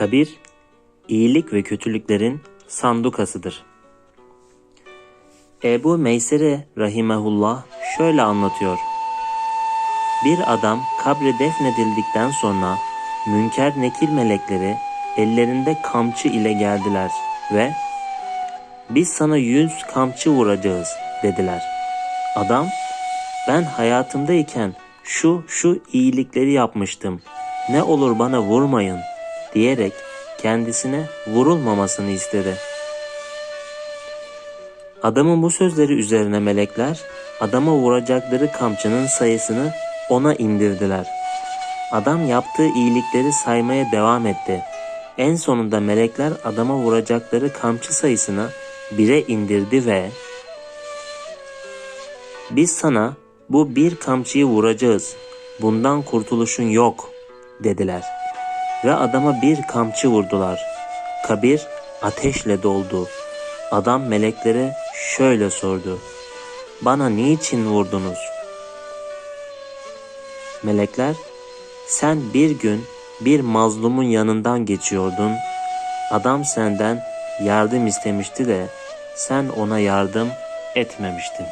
Kabir, iyilik ve kötülüklerin sandukasıdır. Ebu Meysere rahimehullah şöyle anlatıyor. Bir adam kabre defnedildikten sonra münker nekil melekleri ellerinde kamçı ile geldiler ve biz sana yüz kamçı vuracağız dediler. Adam ben hayatımdayken şu şu iyilikleri yapmıştım. Ne olur bana vurmayın diyerek kendisine vurulmamasını istedi. Adamın bu sözleri üzerine melekler adama vuracakları kamçının sayısını ona indirdiler. Adam yaptığı iyilikleri saymaya devam etti. En sonunda melekler adama vuracakları kamçı sayısını bire indirdi ve biz sana bu bir kamçıyı vuracağız. Bundan kurtuluşun yok dediler. Ve adama bir kamçı vurdular. Kabir ateşle doldu. Adam meleklere şöyle sordu. Bana niçin vurdunuz? Melekler sen bir gün bir mazlumun yanından geçiyordun. Adam senden yardım istemişti de sen ona yardım etmemiştin.